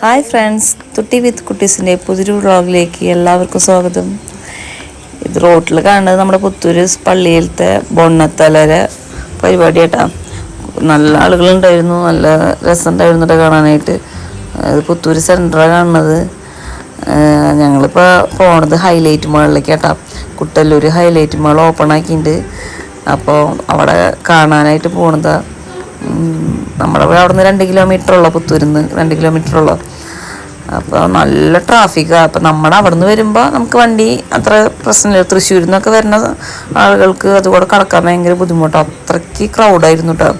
Hi friends തുട്ടി വിത്ത് കുട്ടീസിന്റെ പുതിയൊരു വ്ളോഗിലേക്ക് എല്ലാവർക്കും സ്വാഗതം. ഇത് റോട്ടിൽ കാണുന്നത് നമ്മുടെ പുത്തൂര് പള്ളിയിലത്തെ ബൊണ്ണത്തലര പരിപാടി കേട്ടാ നല്ല ആളുകളുണ്ടായിരുന്നു നല്ല രസമുണ്ടായിരുന്നു കേട്ടോ കാണാനായിട്ട് പുത്തൂര് സെന്ററാണ് കാണുന്നത്. ഞങ്ങളിപ്പോൾ പോണത് ഹൈലൈറ്റ് മാളിലേക്ക് കേട്ടാ കുട്ടല്ലൂർ ഹൈലൈറ്റ് മാൾ ഓപ്പൺ ആക്കിയിട്ടുണ്ട് അപ്പോൾ അവിടെ കാണാനായിട്ട് പോണതാ. ഉം, നമ്മുടെ അവിടെ നിന്ന് രണ്ട് കിലോമീറ്റർ ഉള്ള പുത്തൂരിൽ നിന്ന് രണ്ട് കിലോമീറ്റർ ഉള്ള അപ്പോൾ നല്ല ട്രാഫിക്കാണ് അപ്പോൾ നമ്മുടെ അവിടെ നിന്ന് വരുമ്പോൾ നമുക്ക് വണ്ടി അത്ര പ്രശ്നമില്ല. തൃശ്ശൂരിൽ നിന്നൊക്കെ വരുന്ന ആളുകൾക്ക് അതുകൂടെ കടക്കാൻ ഭയങ്കര ബുദ്ധിമുട്ടാണ് അത്രയ്ക്ക് ക്രൗഡായിരുന്നു കേട്ടോ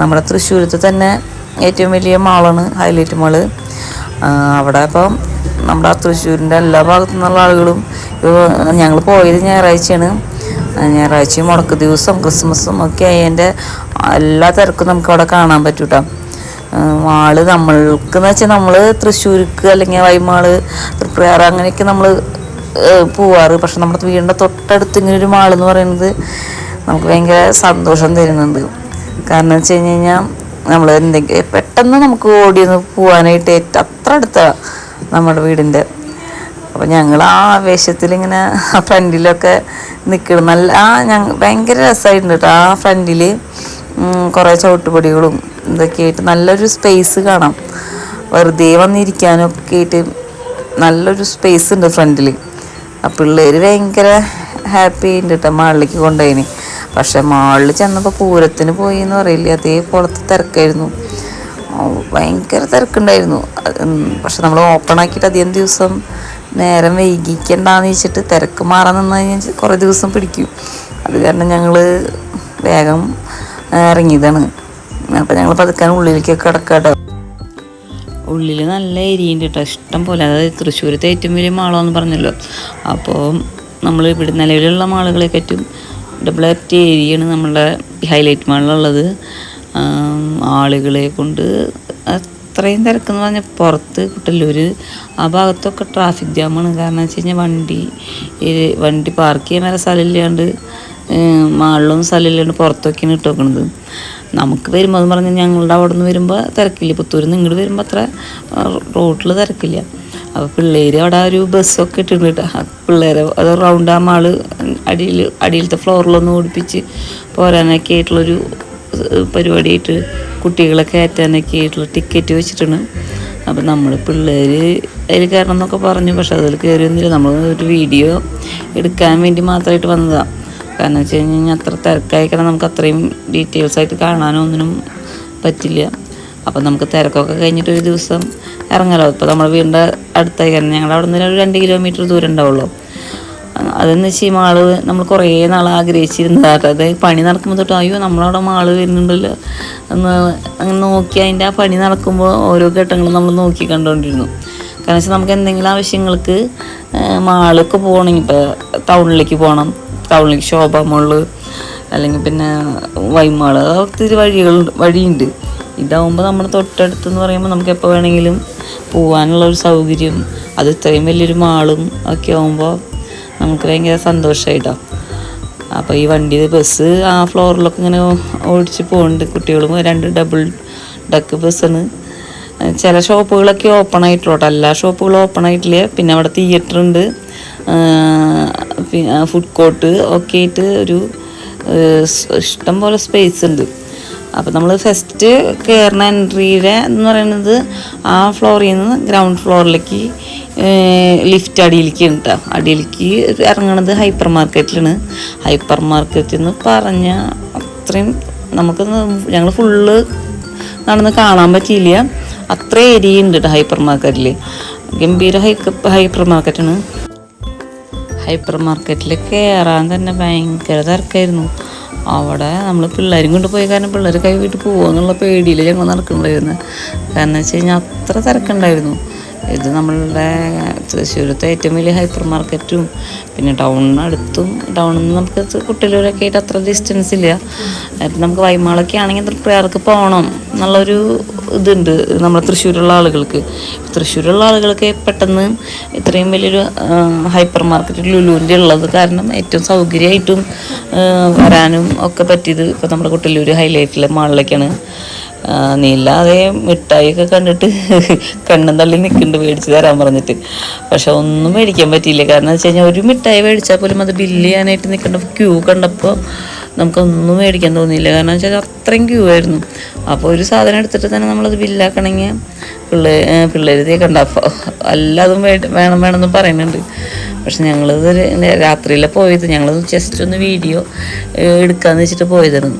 നമ്മുടെ തൃശ്ശൂരത്ത് തന്നെ ഏറ്റവും വലിയ മാളാണ് ഹൈലൈറ്റ് മാൾ. അവിടെ ഇപ്പം നമ്മുടെ തൃശ്ശൂരിന്റെ എല്ലാ ഭാഗത്തു നിന്നുള്ള ആളുകളും ഞങ്ങൾ പോയത് ഞായറാഴ്ചയാണ്. ഞായറാഴ്ചയും മുടക്ക് ദിവസം ക്രിസ്മസും ഒക്കെ അതിന്റെ എല്ലാ തിരക്കും നമുക്ക് അവിടെ കാണാൻ പറ്റും കേട്ടോ മാൾ നമ്മൾക്ക് എന്ന് വെച്ചാൽ നമ്മൾ തൃശ്ശൂർക്ക് അല്ലെങ്കിൽ വൈമാൾ തൃപ്രയാറ് അങ്ങനെയൊക്കെ നമ്മൾ പോവാറ്. പക്ഷെ നമ്മുടെ വീടിന്റെ തൊട്ടടുത്ത് ഇങ്ങനെ ഒരു മാൾ എന്ന് പറയുന്നത് നമുക്ക് ഭയങ്കര സന്തോഷം തരുന്നുണ്ട്. കാരണം വെച്ച് കഴിഞ്ഞ് കഴിഞ്ഞാൽ നമ്മൾ എന്തെങ്കിലും പെട്ടെന്ന് നമുക്ക് ഓടിയൊന്ന് പോകാനായിട്ട് ഏറ്റവും അത്ര അടുത്താണ് നമ്മുടെ വീടിന്റെ. അപ്പം ഞങ്ങൾ ആ ആവേശത്തിൽ ഇങ്ങനെ ആ ഫ്രണ്ടിലൊക്കെ നിൽക്കണം നല്ല ആ ഞങ്ങൾ ഭയങ്കര രസമായിട്ടുണ്ട് കേട്ടോ ആ ഫ്രണ്ടിൽ കുറേ ചവിട്ടുപടികളും ഇതൊക്കെ ആയിട്ട് നല്ലൊരു സ്പേസ് കാണാം. വെറുതെ വന്നിരിക്കാനൊക്കെ ആയിട്ട് നല്ലൊരു സ്പേസ് ഉണ്ട് ഫ്രണ്ടിൽ ആ പിള്ളേർ ഭയങ്കര ഹാപ്പി ഉണ്ട് കേട്ടോ മാളിലേക്ക് കൊണ്ടുപോയിന്. പക്ഷെ മാളിൽ ചെന്നപ്പോൾ പൂരത്തിന് പോയി എന്ന് പറയില്ലേ അതേപോലത്തെ തിരക്കായിരുന്നു. ഭയങ്കര തിരക്കുണ്ടായിരുന്നു. പക്ഷെ നമ്മൾ ഓപ്പൺ ആക്കിയിട്ട് അധികം ദിവസം നേരം വൈകിക്കണ്ടെന്ന് വെച്ചിട്ട് തിരക്ക് മാറാൻ നിന്ന് കഴിഞ്ഞാൽ കുറേ ദിവസം പിടിക്കും. അത് കാരണം ഞങ്ങൾ വേഗം ഇറങ്ങിയതാണ്. അപ്പം ഞങ്ങൾ പതുക്കാൻ ഉള്ളിലേക്കൊക്കെ കിടക്കാട്ടോ. ഉള്ളിൽ നല്ല ഏരിയുണ്ട് കേട്ടോ ഇഷ്ടം പോലെ. അതായത് തൃശ്ശൂരത്തെ ഏറ്റവും വലിയ മാളമെന്ന് പറഞ്ഞല്ലോ. അപ്പോൾ നമ്മൾ ഇവിടെ നിലവിലുള്ള മാളുകളെക്കാട്ടും ഡബിൾ ആക്റ്റ് ഏരിയയാണ് നമ്മളുടെ ഹൈലൈറ്റ് മാളിലുള്ളത്. ആളുകളെ കൊണ്ട് അത്രയും തിരക്കെന്ന് പറഞ്ഞാൽ പുറത്ത് കുട്ടല്ലൂർ ആ ഭാഗത്തൊക്കെ ട്രാഫിക് ജാമാണ് കാരണം വെച്ച് കഴിഞ്ഞാൽ വണ്ടി വണ്ടി പാർക്ക് ചെയ്യാൻ വരെ സ്ഥലമില്ലാണ്ട് മാളിലൊന്നും സ്ഥലമില്ലാണ്ട് പുറത്തൊക്കെയാണ് ഇട്ട് വെക്കണത്. നമുക്ക് വരുമ്പോൾ എന്ന് പറഞ്ഞാൽ ഞങ്ങളുടെ അവിടെ നിന്ന് വരുമ്പോൾ തിരക്കില്ല. പുത്തൂരിൽ നിന്ന് ഇങ്ങോട്ട് വരുമ്പോൾ അത്ര റോട്ടിൽ തിരക്കില്ല. അപ്പോൾ പിള്ളേർ അവിടെ ഒരു ബസ്സൊക്കെ ഇട്ടിട്ടുണ്ട് കേട്ടോ. പിള്ളേരെ അത് റൗണ്ട് ആ മാൾ അടിയിൽ അടിയിലത്തെ ഫ്ലോറിലൊന്ന് ഓടിപ്പിച്ച് പോരാനൊക്കെ ആയിട്ടുള്ളൊരു പരിപാടിയായിട്ട് കുട്ടികളെ കയറ്റാനൊക്കെ ആയിട്ടുള്ള ടിക്കറ്റ് വെച്ചിട്ടാണ്. അപ്പം നമ്മൾ പിള്ളേർ അതിൽ കയറണം എന്നൊക്കെ പറഞ്ഞു. പക്ഷെ അതിൽ കയറിയൊന്നുമില്ല നമ്മൾ ഒരു വീഡിയോ എടുക്കാൻ വേണ്ടി മാത്രമായിട്ട് വന്നതാണ് കാരണം വെച്ച് കഴിഞ്ഞ് കഴിഞ്ഞാൽ അത്ര തിരക്കായി നമുക്ക് അത്രയും ഡീറ്റെയിൽസ് ആയിട്ട് കാണാനോ ഒന്നിനും പറ്റില്ല. അപ്പം നമുക്ക് തിരക്കൊക്കെ കഴിഞ്ഞിട്ട് ഒരു ദിവസം ഇറങ്ങലോ? ഇപ്പോൾ നമ്മൾ വീടിന്റെ അടുത്തായി. കാരണം ഞങ്ങളുടെ അവിടെ നിന്ന് ഒരു രണ്ട് കിലോമീറ്റർ ദൂരം ഉണ്ടാവുള്ളൂ. അതെന്ന് വെച്ച് ഈ മാൾ നമ്മൾ കുറേ നാൾ ആഗ്രഹിച്ചിരുന്നതാണ്. അതായത് പണി നടക്കുമ്പോൾ തൊട്ട് അയ്യോ നമ്മളവിടെ മാൾ വരുന്നുണ്ടല്ലോ എന്ന് അങ്ങനെ നോക്കി അതിന്റെ ആ പണി നടക്കുമ്പോൾ ഓരോ ഘട്ടങ്ങളും നമ്മൾ നോക്കി കണ്ടുകൊണ്ടിരുന്നു. കാരണം വെച്ചാൽ നമുക്ക് എന്തെങ്കിലും ആവശ്യങ്ങൾക്ക് മാളൊക്കെ പോകണമെങ്കിൽ ഇപ്പോൾ ടൗണിലേക്ക് പോകണം. ടൗണിലേക്ക് ശോഭ മോൾ അല്ലെങ്കിൽ പിന്നെ വൈമാൾ ഒത്തിരി വഴികൾ വഴിയുണ്ട്. ഇതാവുമ്പോൾ നമ്മുടെ തൊട്ടടുത്തെന്ന് പറയുമ്പോൾ നമുക്ക് എപ്പോൾ വേണമെങ്കിലും പോകാനുള്ള ഒരു സൗകര്യം അത് ഇത്രയും വലിയൊരു മാളും ഒക്കെ ആകുമ്പോൾ നമുക്ക് ഭയങ്കര സന്തോഷമായിട്ടാണ് അപ്പോൾ ഈ വണ്ടി ബസ് ആ ഫ്ലോറിലൊക്കെ ഇങ്ങനെ ഓടിച്ച് പോകുന്നുണ്ട് കുട്ടികളും. രണ്ട് ഡബിൾ ഡക്ക് ബസ്സാണ് ചില ഷോപ്പുകളൊക്കെ ഓപ്പൺ ആയിട്ടുള്ളൂ എല്ലാ ഷോപ്പുകളും ഓപ്പൺ ആയിട്ടില്ല. പിന്നെ അവിടെ തിയേറ്റർ ഉണ്ട്. ഫുഡ് കോർട്ട് ഒക്കെ ആയിട്ട് ഒരു ഇഷ്ടം പോലെ സ്പേസ് ഉണ്ട്. അപ്പോൾ നമ്മൾ ഫസ്റ്റ് കയറുന്ന എൻട്രിയുടെ എന്ന് പറയുന്നത് ആ ഫ്ലോറിൽ നിന്ന് ഗ്രൗണ്ട് ഫ്ലോറിലേക്ക് ലിഫ്റ്റ് അടിയിലേക്ക് ഉണ്ട് അടിയിലേക്ക് ഇറങ്ങണത് ഹൈപ്പർ മാർക്കറ്റിലാണ് ഹൈപ്പർ മാർക്കറ്റിൽ നിന്ന് പറഞ്ഞ അത്രയും നമുക്ക് ഞങ്ങൾ ഫുള്ള് നടന്ന് കാണാൻ പറ്റിയില്ല. അത്ര ഏരിയ ഉണ്ട് ഹൈപ്പർ മാർക്കറ്റിൽ ഗംഭീര ഹൈക്ക് ഹൈപ്പർ മാർക്കറ്റാണ് ഹൈപ്പർ മാർക്കറ്റിൽ കയറാൻ തന്നെ ഭയങ്കര തിരക്കായിരുന്നു. അവിടെ നമ്മൾ പിള്ളേരും കൊണ്ട് പോയി കാരണം പിള്ളേർ കൈ പോകുമോ എന്നുള്ള പേടിയിൽ ഞങ്ങൾ നടക്കണ്ടായിരുന്നു കാരണം വെച്ച് കഴിഞ്ഞാൽ അത്ര തിരക്കുണ്ടായിരുന്നു. ഇത് നമ്മളുടെ തൃശ്ശൂരത്തെ ഏറ്റവും വലിയ ഹൈപ്പർ മാർക്കറ്റും പിന്നെ ടൗണിനടുത്തും ടൗണിൽ നിന്ന് നമുക്ക് കുട്ടികളൊക്കെ ആയിട്ട് അത്ര ഡിസ്റ്റൻസ് ഇല്ല. നമുക്ക് വൈമാളൊക്കെ ആണെങ്കിൽ തൃപ്രയാർക്ക് പോകണം എന്നുള്ളൊരു ഇതുണ്ട് നമ്മുടെ തൃശ്ശൂരുള്ള ആളുകൾക്ക്. തൃശ്ശൂരുള്ള ആളുകൾക്ക് പെട്ടെന്ന് ഇത്രയും വലിയൊരു ഹൈപ്പർ മാർക്കറ്റ് ലുലുവിന്റെ ഉള്ളത് കാരണം ഏറ്റവും സൗകര്യമായിട്ടും വരാനും ഒക്കെ പറ്റിയത് ഇപ്പോൾ നമ്മുടെ കുട്ടല്ലൂർ ഹൈലൈറ്റിലെ മാളിലേക്കാണ് നീല്ലാതെ മിഠായിയൊക്കെ കണ്ടിട്ട് കണ്ണും തള്ളി നിൽക്കുന്നുണ്ട് മേടിച്ച് തരാൻ പറഞ്ഞിട്ട്. പക്ഷെ ഒന്നും മേടിക്കാൻ പറ്റിയില്ല. കാരണം എന്ന് വെച്ച് കഴിഞ്ഞാൽ ഒരു മിഠായി മേടിച്ചാൽ പോലും അത് ബില്ല് ചെയ്യാനായിട്ട് നിൽക്കേണ്ട ക്യൂ കണ്ടപ്പോൾ നമുക്കൊന്നും മേടിക്കാൻ തോന്നിയില്ല. കാരണം വെച്ചാൽ അത്രയും ക്യൂ ആയിരുന്നു. അപ്പോൾ ഒരു സാധനം എടുത്തിട്ട് തന്നെ നമ്മളത് ബില്ലാക്കണമെങ്കിൽ പിള്ളേ പിള്ളേർ കണ്ട അപ്പോൾ എല്ലാതും വേണം വേണം വേണമെന്ന് പറയുന്നുണ്ട്. പക്ഷെ ഞങ്ങളിത് രാത്രിയിലെ പോയത് ഞങ്ങളത് ജസ്റ്റ് ഒന്ന് വീഡിയോ എടുക്കാമെന്ന് വെച്ചിട്ട് പോയതാണ്.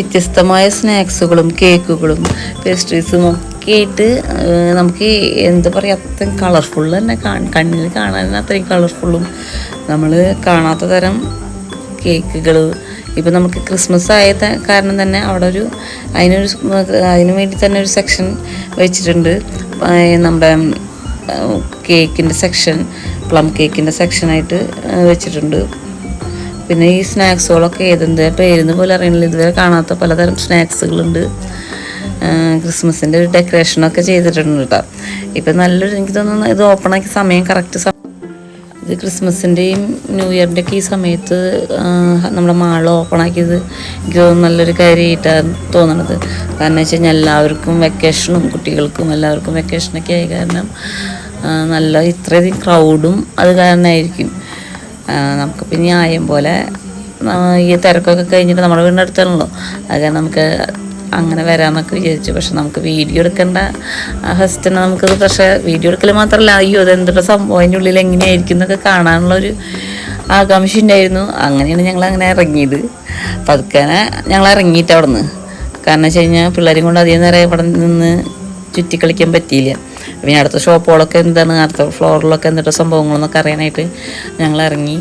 വ്യത്യസ്തമായ സ്നാക്സുകളും കേക്കുകളും പേസ്ട്രീസും ഒക്കെ ആയിട്ട് നമുക്ക് എന്താ പറയുക അത്രയും കളർഫുൾ തന്നെ കണ്ണിൽ കാണാൻ തന്നെ അത്രയും കളർഫുള്ളും നമ്മൾ കാണാത്ത തരം കേക്കുകൾ ഇപ്പം നമുക്ക് ക്രിസ്മസ് ആയ കാരണം തന്നെ അവിടെ ഒരു അതിനൊരു അതിന് വേണ്ടി തന്നെ ഒരു സെക്ഷൻ വെച്ചിട്ടുണ്ട്. നമ്മുടെ കേക്കിന്റെ സെക്ഷൻ പ്ലം കേക്കിന്റെ സെക്ഷനായിട്ട് വെച്ചിട്ടുണ്ട്. പിന്നെ ഈ സ്നാക്സുകളൊക്കെ ഏതെന്ത് പേരെന്ന് പോലും അറിയണില്ല. ഇതുവരെ കാണാത്ത പലതരം സ്നാക്സുകളുണ്ട്. ക്രിസ്മസിന്റെ ഒരു ഡെക്കറേഷനൊക്കെ ചെയ്തിട്ടുണ്ട് കേട്ടോ. ഇപ്പം നല്ലൊരു എനിക്ക് തോന്നുന്നു ഇത് ഓപ്പൺ ആക്കിയ സമയം കറക്റ്റ് ഇത് ക്രിസ്മസിന്റെയും ന്യൂ ഇയറിന്റെ ഒക്കെ ഈ സമയത്ത് നമ്മുടെ മാൾ ഓപ്പൺ ആക്കിയത് എനിക്ക് തോന്നുന്നു നല്ലൊരു കാര്യമായിട്ടാണ് തോന്നുന്നത് കാരണം വെച്ച് കഴിഞ്ഞാൽ എല്ലാവർക്കും വെക്കേഷനും കുട്ടികൾക്കും എല്ലാവർക്കും വെക്കേഷനൊക്കെ ആയി കാരണം നല്ല ഇത്രയധികം ക്രൗഡും അത് കാരണമായിരിക്കും. നമുക്ക് പിന്നെ ന്യായം പോലെ ഈ തിരക്കൊക്കെ കഴിഞ്ഞിട്ട് നമ്മുടെ വീടിന്റെ അടുത്താണല്ലോ അത് നമുക്ക് അങ്ങനെ വരാമെന്നൊക്കെ വിചാരിച്ചു. പക്ഷെ നമുക്ക് വീഡിയോ എടുക്കേണ്ട ഫസ്റ്റിന് നമുക്കത്. പക്ഷേ വീഡിയോ എടുക്കൽ മാത്രമല്ല അയ്യോ അതെന്തൊരു സംഭവം? അതിന്റെ ഉള്ളിൽ എങ്ങനെയായിരിക്കും എന്നൊക്കെ കാണാനുള്ളൊരു ആകാംക്ഷ ഉണ്ടായിരുന്നു. അങ്ങനെയാണ് ഞങ്ങൾ അങ്ങനെ ഇറങ്ങിയത്. പതുക്കനെ ഞങ്ങൾ ഇറങ്ങിയിട്ട് അവിടെ നിന്ന് കാരണം വെച്ച് കഴിഞ്ഞാൽ പിള്ളേരും കൊണ്ട് അധികം നേരം ഇവിടെ നിന്ന് ചുറ്റിക്കളിക്കാൻ പറ്റിയില്ല. പിന്നെ അടുത്ത ഷോപ്പുകളൊക്കെ എന്താണ് അടുത്ത ഫ്ലോറിലൊക്കെ എന്തൊക്കെ സംഭവങ്ങളെന്നൊക്കെ അറിയാനായിട്ട് ഞങ്ങൾ ഇറങ്ങി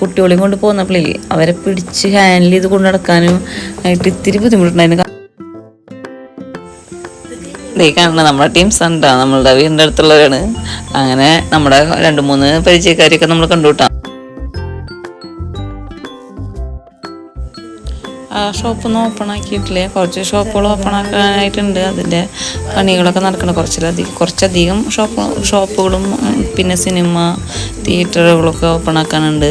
കുട്ടികളെയും കൊണ്ട് പോകുന്നപ്പോഴേ അവരെ പിടിച്ച് ഹാൻഡിൽ ചെയ്ത് കൊണ്ട് നടക്കാനും ആയിട്ട് ഇത്തിരി ബുദ്ധിമുട്ടുണ്ടായിരുന്നു. ദേ കാണണം നമ്മുടെ ടീം സണ്ടാ നമ്മളുടെ വീടിന്റെ അടുത്തുള്ളവരാണ്. അങ്ങനെ നമ്മുടെ രണ്ട് മൂന്ന് പരിചയക്കാരെയൊക്കെ നമ്മൾ കണ്ടുകൂട്ടാം ആ ഷോപ്പൊന്നും ഓപ്പൺ ആക്കിയിട്ടില്ല? കുറച്ച് ഷോപ്പുകൾ ഓപ്പൺ ആക്കാനായിട്ടുണ്ട്. അതിന്റെ പണികളൊക്കെ നടക്കണം കുറച്ചിലധികം കുറച്ചധികം ഷോപ്പ് ഷോപ്പുകളും പിന്നെ സിനിമ തിയേറ്ററുകളൊക്കെ ഓപ്പൺ ആക്കാനുണ്ട്.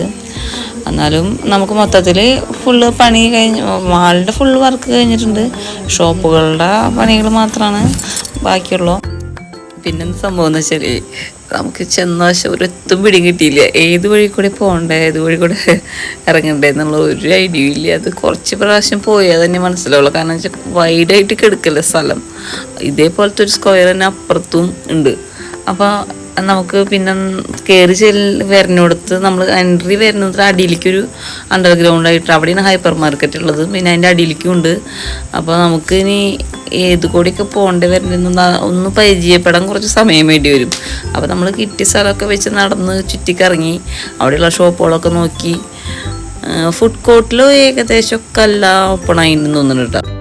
എന്നാലും നമുക്ക് മൊത്തത്തിൽ ഫുള്ള് പണി കഴിഞ്ഞ് മാളിന്റെ ഫുള്ള് വർക്ക് കഴിഞ്ഞിട്ടുണ്ട്. ഷോപ്പുകളുടെ പണികൾ മാത്രമാണ് ബാക്കിയുള്ളൂ. പിന്നെന്ത് സംഭവം എന്ന് വെച്ചാൽ നമുക്ക് ചെന്നാശം ഒരൊത്തും പിടിയും കിട്ടിയില്ല ഏത് വഴി കൂടെ പോകണ്ടേ ഏത് വഴി കൂടെ ഇറങ്ങണ്ടേ എന്നുള്ള ഒരു ഐഡിയ ഇല്ല. അത് കുറച്ച് പ്രാവശ്യം പോയാൽ തന്നെ മനസ്സിലാവുള്ളൂ. കാരണം വെച്ചാൽ വൈഡായിട്ട് കിടക്കില്ല സ്ഥലം. ഇതേപോലത്തെ ഒരു സ്ക്വയർ തന്നെ അപ്പുറത്തും ഉണ്ട്. അപ്പോൾ നമുക്ക് പിന്നെ കയറി ചെല്ല വരുന്നിടത്ത് നമ്മൾ എൻട്രി വരുന്നത് അടിയിലേക്കൊരു അണ്ടർഗ്രൗണ്ട് ആയിട്ട് അവിടെയാണ് ഹൈപ്പർ മാർക്കറ്റ് ഉള്ളത്. പിന്നെ അതിന്റെ അടിയിലേക്കും ഉണ്ട്. അപ്പോൾ നമുക്ക് ഇനി ഏത് കൂടിയൊക്കെ പോകേണ്ടി വരുന്ന ഒന്ന് പരിചയപ്പെടാൻ കുറച്ച് സമയം വേണ്ടി വരും. അപ്പോൾ നമ്മൾ കിട്ടിയ സ്ഥലമൊക്കെ വെച്ച് നടന്ന് ചുറ്റിക്കറങ്ങി അവിടെയുള്ള ഷോപ്പുകളൊക്കെ നോക്കി. ഫുഡ് കോർട്ടിലോ ഏകദേശമൊക്കെ എല്ലാം ഓപ്പൺ ആയിട്ടുണ്ടെന്ന് തോന്നുന്നുണ്ട് കേട്ടോ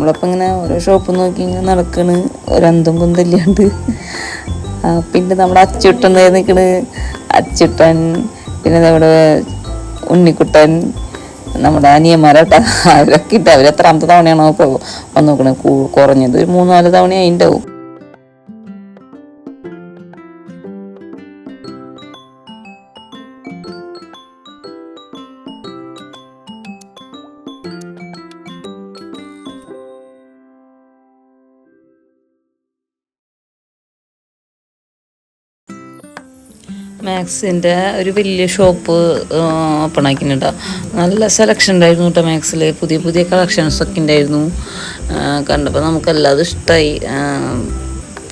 നമ്മളപ്പോൾ ഇങ്ങനെ ഓരോ ഷോപ്പ് നോക്കി ഇങ്ങനെ നടക്കണ്. ഒരന്തം കുന്തല്ലാണ്ട് പിന്നെ നമ്മുടെ അച്ചുട്ടൻ നിൽക്കണ് അച്ചുട്ടൻ പിന്നെ നമ്മുടെ ഉണ്ണിക്കുട്ടൻ നമ്മുടെ അനിയന്മാരട്ടാ അവരൊക്കെ ഇട്ട് അവരെത്ര അമ്പത് തവണയാണോ വന്നു നോക്കണത് കുറഞ്ഞത് ഒരു മൂന്നാൽ തവണ അതിന്റെ മാക്സിന്റെ ഒരു വലിയ ഷോപ്പ് ഓപ്പൺ ആക്കിയിട്ടുണ്ട്. നല്ല സെലക്ഷൻ ഉണ്ടായിരുന്നു കേട്ടോ മാക്സിൽ പുതിയ പുതിയ കളക്ഷൻസ് ഒക്കെ ഉണ്ടായിരുന്നു. കണ്ടപ്പോൾ നമുക്കെല്ലാം ഇഷ്ടമായി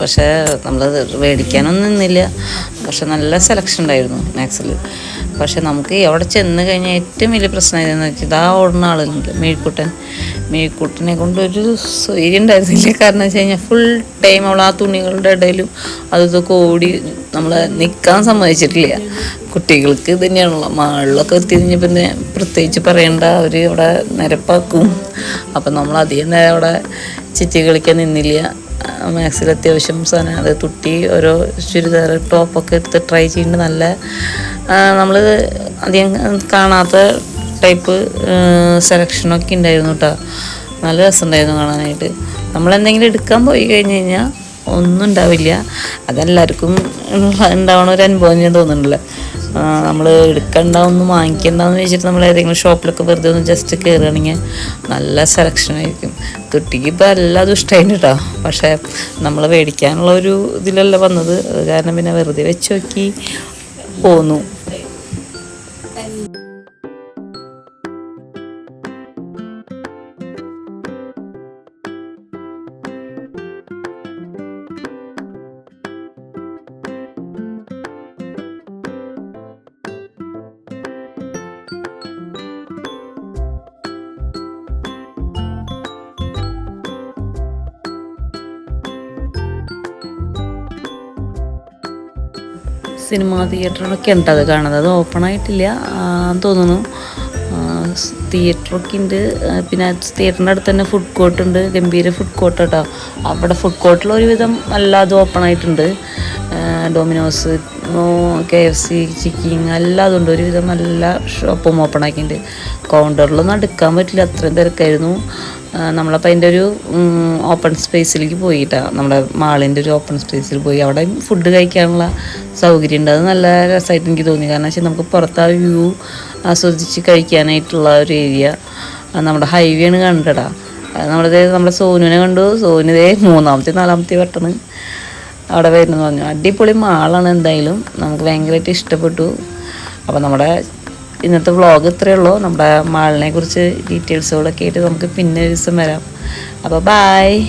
പക്ഷേ നമ്മളത് മേടിക്കാനൊന്നും നിന്നില്ല. പക്ഷെ നല്ല സെലക്ഷൻ ഉണ്ടായിരുന്നു മാക്സിൽ പക്ഷെ നമുക്ക് എവിടെ ചെന്ന് കഴിഞ്ഞാൽ ഏറ്റവും വലിയ പ്രശ്നം ഏതെന്ന് വെച്ചാൽ ഇതാ ഓടുന്ന ആളുണ്ട് മേഴ്ക്കുട്ടൻ മേഴ്ക്കുട്ടനെ കൊണ്ട് ഒരു സ്വൈര്യം ഉണ്ടായിരുന്നില്ല. കാരണം വെച്ച് കഴിഞ്ഞാൽ ഫുൾ ടൈം അവൾ ആ തുണികളുടെ ഇടയിലും അത് ഇതൊക്കെ ഓടി നമ്മളെ നിൽക്കാൻ സമ്മതിച്ചിട്ടില്ല. കുട്ടികൾക്ക് ഇത് തന്നെയാണല്ലോ. മാളിലൊക്കെ എത്തി കഴിഞ്ഞാൽ പിന്നെ പ്രത്യേകിച്ച് പറയേണ്ട അവർ ഇവിടെ നിരപ്പാക്കും. അപ്പം നമ്മൾ അധികം നേരം അവിടെ ചിറ്റി കളിക്കാൻ നിന്നില്ല. മാക്സിൽ അത്യാവശ്യം സാധനം അത് തുട്ടി ഓരോ ചുരിദാർ ടോപ്പൊക്കെ എടുത്ത് ട്രൈ ചെയ്യുന്നുണ്ട് നല്ല നമ്മൾ അധികം കാണാത്ത ടൈപ്പ് സെലക്ഷനൊക്കെ ഉണ്ടായിരുന്നു കേട്ടോ നല്ല രസമുണ്ടായിരുന്നു കാണാനായിട്ട്. നമ്മൾ എന്തെങ്കിലും എടുക്കാൻ പോയി കഴിഞ്ഞ് കഴിഞ്ഞാൽ ഒന്നും ഉണ്ടാവില്ല. അതെല്ലാവർക്കും ഉണ്ടാവണ ഒരു അനുഭവം ഞാൻ തോന്നുന്നില്ല നമ്മൾ എടുക്കണ്ടാവുന്നു വാങ്ങിക്കണ്ടാവെന്ന് വെച്ചിട്ട് നമ്മൾ ഏതെങ്കിലും ഷോപ്പിലൊക്കെ വെറുതെ ഒന്ന് ജസ്റ്റ് കയറുകയാണെങ്കിൽ നല്ല സെലക്ഷൻ ആയിരിക്കും. കുട്ടിക്ക് ഇപ്പോൾ എല്ലാതും ഇഷ്ടമായിട്ട് കേട്ടോ പക്ഷേ നമ്മൾ മേടിക്കാനുള്ള ഒരു ഇതിലല്ല വന്നത്. കാരണം പിന്നെ വെറുതെ വെച്ച് നോക്കി പോന്നു. സിനിമാ തിയേറ്ററിലൊക്കെ ഉണ്ട് അത് കാണുന്നത്. അത് ഓപ്പൺ ആയിട്ടില്ല തോന്നുന്നു. തിയേറ്ററൊക്കെ ഉണ്ട് പിന്നെ തിയേറ്ററിന്റെ അടുത്ത് തന്നെ ഫുഡ് കോർട്ട് ഉണ്ട് ഗംഭീര ഫുഡ് കോർട്ട് കേട്ടോ അവിടെ ഫുഡ് കോർട്ടിൽ ഒരുവിധം എല്ലാതും ഓപ്പൺ ആയിട്ടുണ്ട്. Domino's K F C Chicking എല്ലാം ഉണ്ട്. ഒരുവിധം എല്ലാ ഷോപ്പും ഓപ്പൺ ആക്കിയിട്ടുണ്ട്. കൗണ്ടറിലൊന്നും അടുക്കാൻ പറ്റില്ല. അത്രയും തിരക്കായിരുന്നു. നമ്മളപ്പോൾ അതിന്റെ ഒരു ഓപ്പൺ സ്പേസിലേക്ക് പോയിട്ടാ. നമ്മുടെ മാളിന്റെ ഒരു ഓപ്പൺ സ്പേസിൽ പോയി. അവിടെ ഫുഡ് കഴിക്കാനുള്ള സൗകര്യം ഉണ്ട്. അത് നല്ല രസമായിട്ട് എനിക്ക് തോന്നി. കാരണം വെച്ചാൽ നമുക്ക് പുറത്ത് ആ വ്യൂ ആസ്വദിച്ച് കഴിക്കാനായിട്ടുള്ള ഒരു ഏരിയ. നമ്മുടെ ഹൈവേ ആണ് കണ്ടടാ. നമ്മുടെ നമ്മുടെ സോനുവിനെ കണ്ടു. സോനുതേ മൂന്നാമത്തെ നാലാമത്തെ പെട്ടെന്ന് അവിടെ വരുന്നെന്ന് പറഞ്ഞു. അടിപൊളി മാളാണ് എന്തായാലും. നമുക്ക് ഭയങ്കരമായിട്ട് ഇഷ്ടപ്പെട്ടു. അപ്പോൾ നമ്മുടെ ഇന്നത്തെ വ്ളോഗ് ഇത്രയേ ഉള്ളൂ. നമ്മുടെ മാളിനെ കുറിച്ച് ഡീറ്റെയിൽസുകളൊക്കെ ആയിട്ട് നമുക്ക് പിന്നെ ഒരു ദിവസം വരാം. അപ്പോൾ ബായ്